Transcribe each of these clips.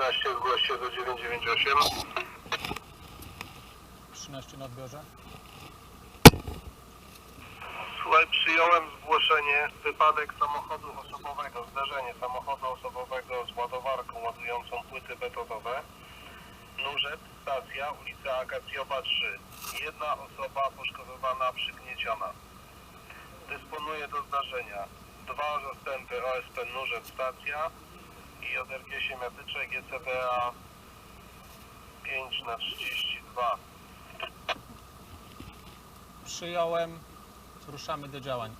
13 zgłoście do 998. 13 na odbiorze. Słuchaj, przyjąłem zgłoszenie, wypadek samochodu osobowego, zdarzenie samochodu osobowego z ładowarką ładującą płyty betonowe. Nurzec, stacja, ulica Akacjowa 3. Jedna osoba poszkodowana, przygnieciona. Dysponuję do zdarzenia dwa zastępy OSP Nurzec, stacja i JRG Siemiatycze GCBA 5 na 32. Przyjąłem. Ruszamy do działań.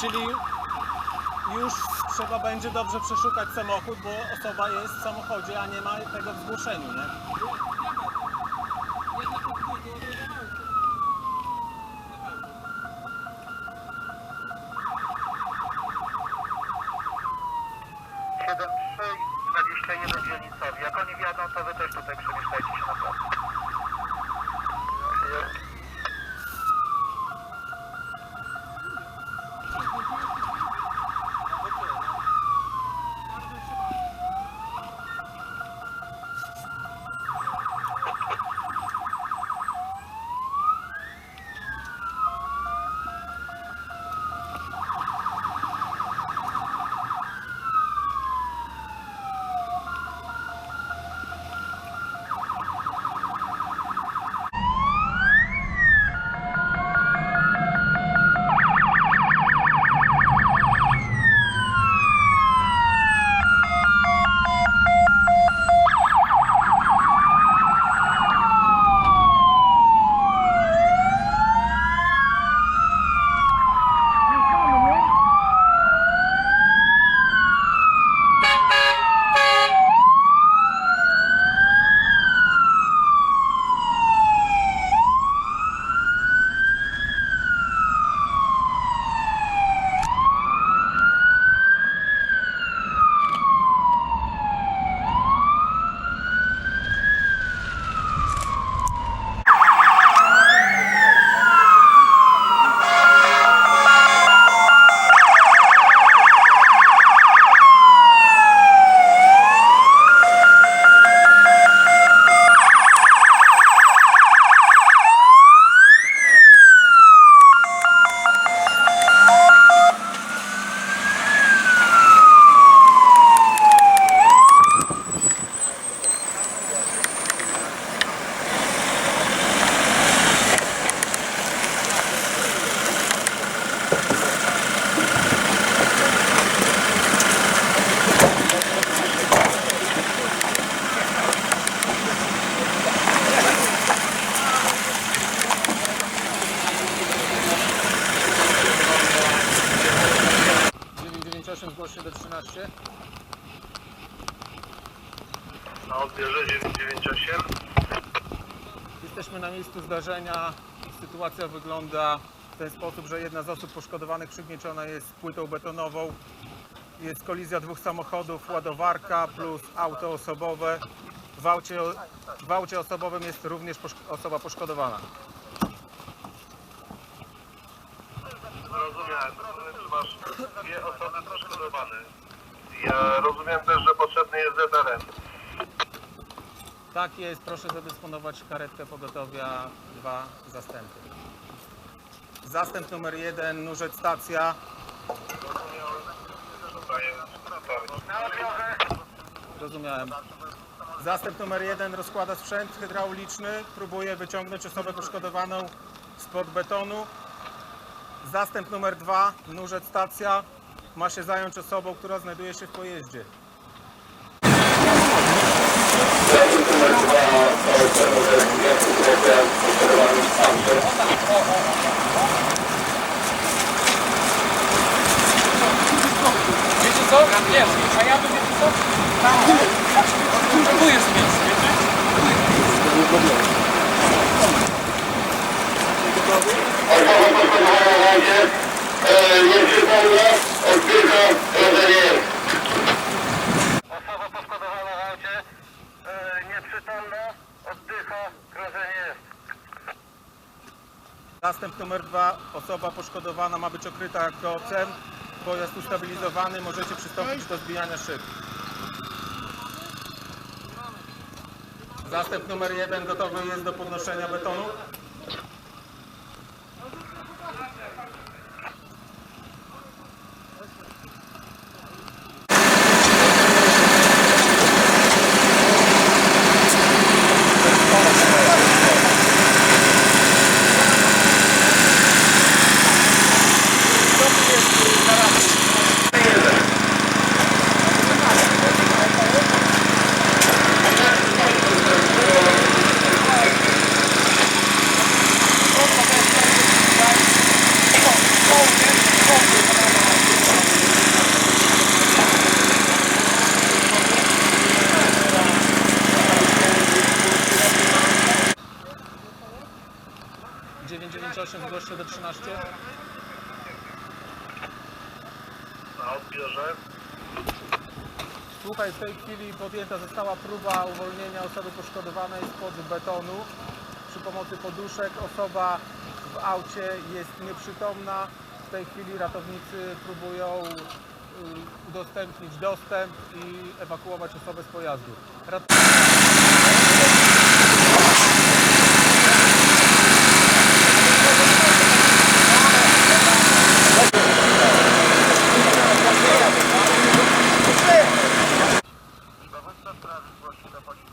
Czyli już trzeba będzie dobrze przeszukać samochód, bo osoba jest w samochodzie, a nie ma tego w zgłoszeniu, nie? Siedem trzy dwadzieścia jeden dzielnicowi. Jak oni wjadą, to wy też tutaj przemieszczajcie się na plac. 19. Na odbierze 998. Jesteśmy na miejscu zdarzenia. Sytuacja wygląda w ten sposób, że jedna z osób poszkodowanych przygnieciona jest płytą betonową. Jest kolizja dwóch samochodów, ładowarka plus auto osobowe. W aucie, w aucie osobowym jest również poszk osoba poszkodowana. Zrozumiałem. Masz dwie osoby poszkodowane. Ja rozumiem też, że potrzebny jest ZRM. Tak jest, proszę zadysponować karetkę pogotowia, dwa zastępy. Zastęp numer jeden, Nurzec Stacja. Rozumiałem. Zastęp numer jeden rozkłada sprzęt hydrauliczny, próbuje wyciągnąć osobę poszkodowaną spod betonu. Zastęp numer dwa, Nurzec Stacja, ma się zająć osobą, która znajduje się w pojeździe. Wiecie co? Wiesz, a ja tu wiecie co? Tam, tu jest miejsce, wiecie? Osoba poszkodowana w aucie, e, nieprzytomna, oddycha, krążenie jest. Następ numer dwa, osoba poszkodowana ma być okryta kocem, pojazd ustabilizowany, możecie przystąpić do zbijania szyb. Zastęp numer jeden gotowy jest do podnoszenia betonu. Dziewięć dziewięć osiem zgłoście do 13. Na odbiorze. Słuchaj, w tej chwili podjęta została próba uwolnienia osoby poszkodowanej spod betonu przy pomocy poduszek. Osoba w aucie jest nieprzytomna. W tej chwili ratownicy próbują y, udostępnić dostęp i ewakuować osobę z pojazdu. Rat... Do policji.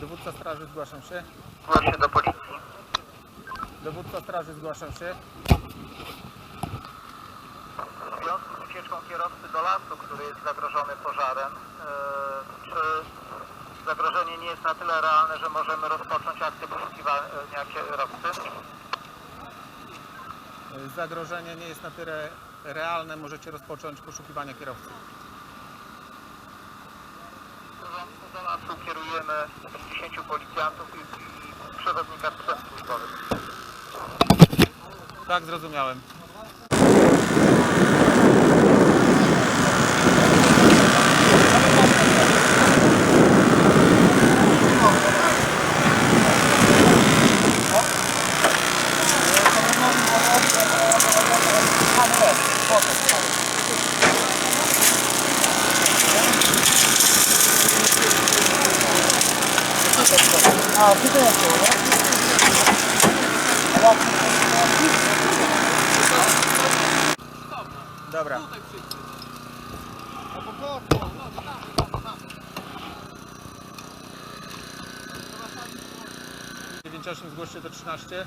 Dowódca straży zgłaszam się. Zgłoś do policji. Dowódca straży zgłaszam się. W związku z ucieczką kierowcy do lasu, który jest zagrożony pożarem, e, czy zagrożenie nie jest na tyle realne, że możemy rozpocząć akcję poszukiwania kierowcy? Zagrożenie nie jest na tyle realne, możecie rozpocząć poszukiwania kierowcy. Do lasu kierujemy 10 policjantów i, i przewodnika sprzęt służbowych. Tak, zrozumiałem. Dobra. Dziewięć osiem zgłoście do 13.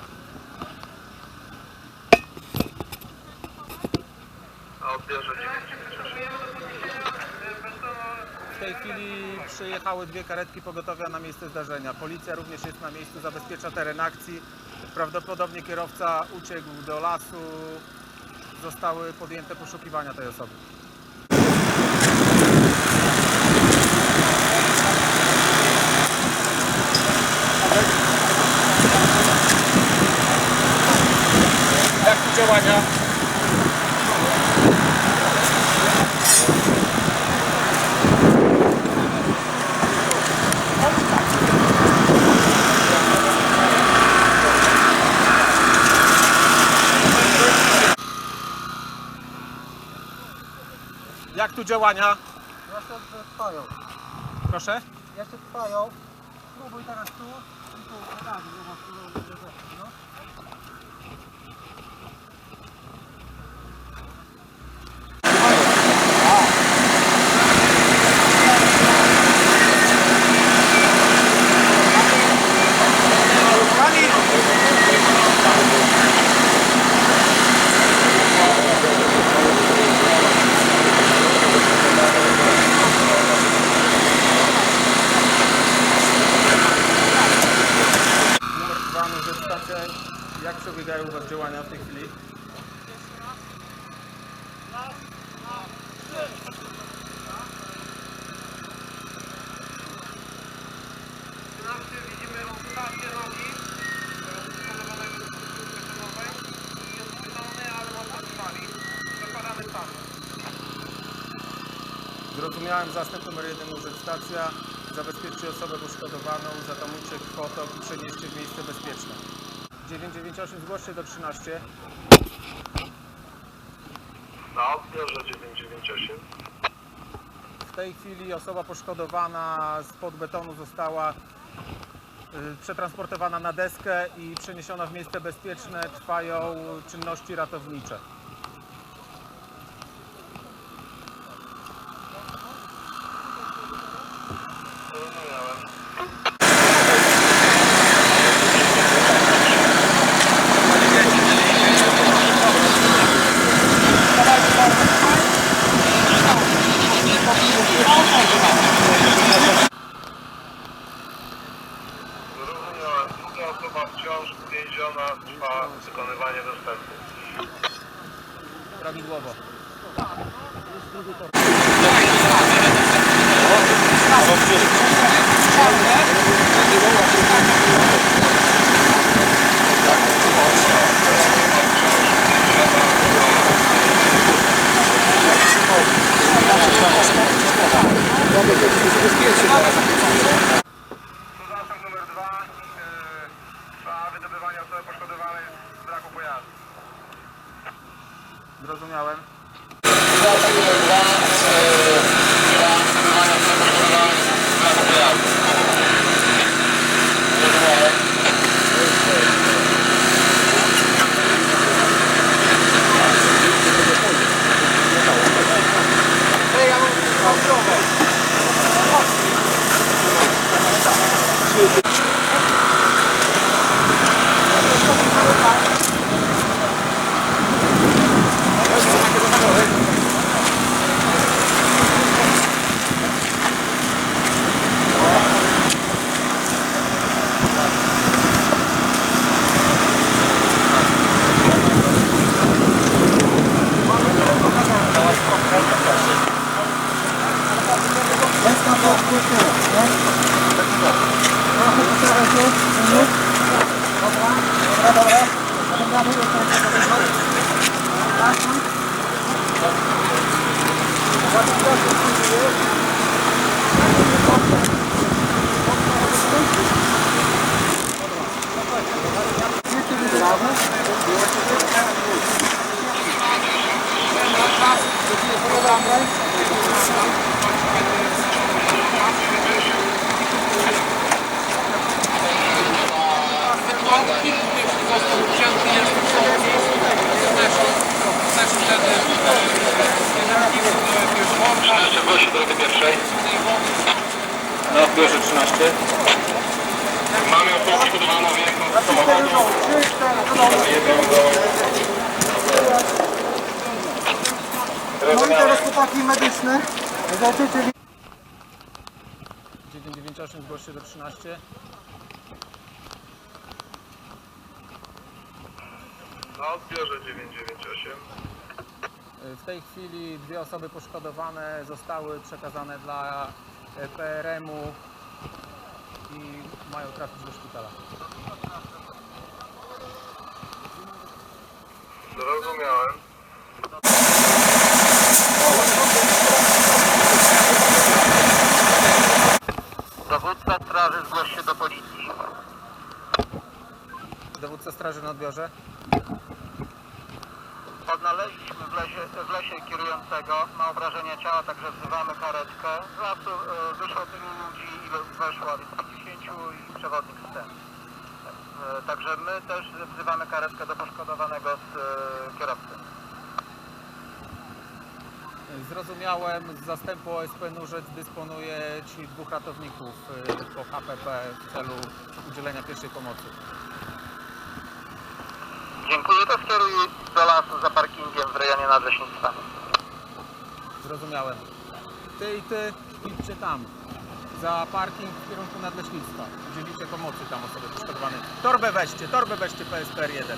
A odbierze W tej chwili przyjechały dwie karetki pogotowia na miejsce zdarzenia. Policja również jest na miejscu, zabezpiecza teren akcji. Prawdopodobnie kierowca uciekł do lasu. Zostały podjęte poszukiwania tej osoby. Jak działania? Jak tu działania? Jeszcze trwają. Proszę? Jeszcze trwają. Spróbuj teraz tu i tu. Działania w tej chwili? Widzimy okupację nogi, spowodowanego betonowej. Jest betony, ale mocno trwali. Zakładamy. Zrozumiałem zastęp numer 1 Urzęd Stacja. Zabezpieczcie osobę poszkodowaną, zatamujcie kwotok i przenieście w miejsce bezpieczne. 998 zgłoście do 13. Na odbiorze 998. W tej chwili osoba poszkodowana spod betonu została y, przetransportowana na deskę i przeniesiona w miejsce bezpieczne. Trwają czynności ratownicze. Zasób numer dwa. Trwa wydobywanie osoby poszkodowanej z braku pojazdu. Zrozumiałem. Thank you. 13 prosi drogi pierwszej. No, na odbiorze 13. Mamy około przygotowaną wielką samochodu. No i teraz chłopaki medyczne. Zobaczycie. 998 zgłoście do 13. Na odbiorze 998. W tej chwili dwie osoby poszkodowane zostały przekazane dla e, PRM-u i mają trafić do szpitala. Zrozumiałem. Dowódca straży zgłoś się do policji. Dowódca straży na odbiorze. Odnaleźliśmy w lesie, w lesie kierującego, ma obrażenia ciała, także wzywamy karetkę. Z lasu e, wyszło tylu ludzi, ile weszło, więc 50 i przewodnik z tym. E, Także my też wzywamy karetkę do poszkodowanego z e, kierowcy. Zrozumiałem, z zastępu OSP Nurzec dysponuje ci dwóch ratowników y, po HPP w celu udzielenia pierwszej pomocy. Dziękuję, to skieruj lasu za parkingiem w rejonie nadleśnictwa. Zrozumiałem. Ty i ty idźcie tam. za parking w kierunku Nadleśnictwa. Udzielicie pomocy tam osobie poszkodowanej. Torbę weźcie, torbę weźcie PSPR 1.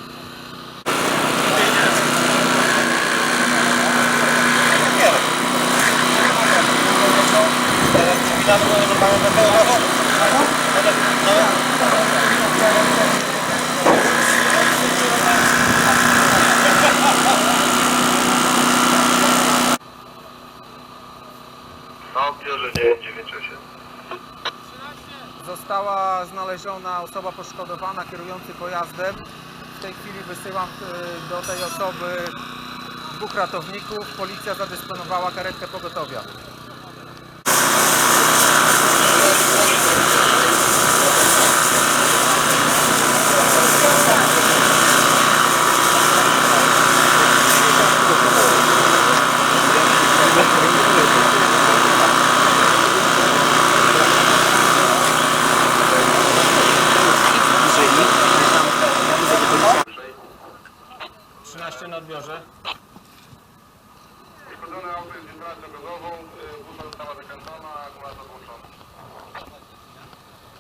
Na odbiorze 998. Znaleziona osoba poszkodowana kierujący pojazdem. W tej chwili wysyłam y, do tej osoby dwóch ratowników. Policja zadysponowała karetkę pogotowia. Jeżeli 13 na odbiorze. Uszkodzone auto jest instalacją gazową, busa została zakręcona, akumulator włączony.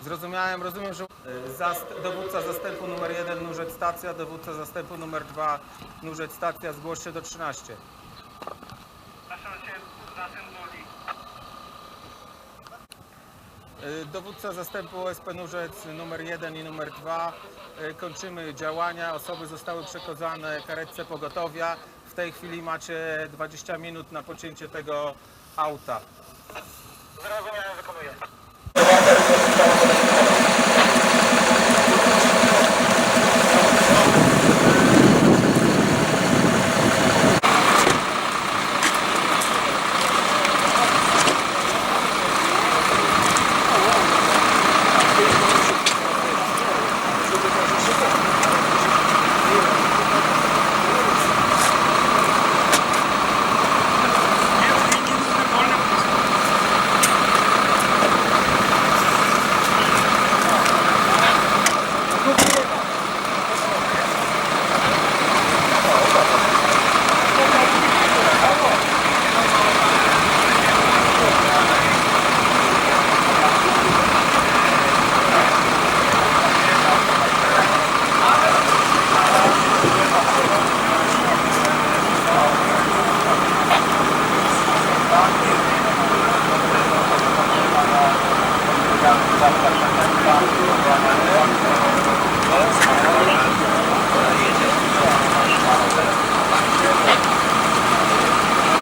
Zrozumiałem, rozumiem, że y, zast- dowódca zastępu numer 1 Nurzec Stacja, dowódca zastępu numer 2 Nurzec Stacja, zgłoś się do 13. Y, Dowódca zastępu OSP Nurzec numer 1 i numer 2. Y, Kończymy działania. Osoby zostały przekazane karetce pogotowia. W tej chwili macie 20 minut na pocięcie tego auta. Zrozumiałem, wykonuję.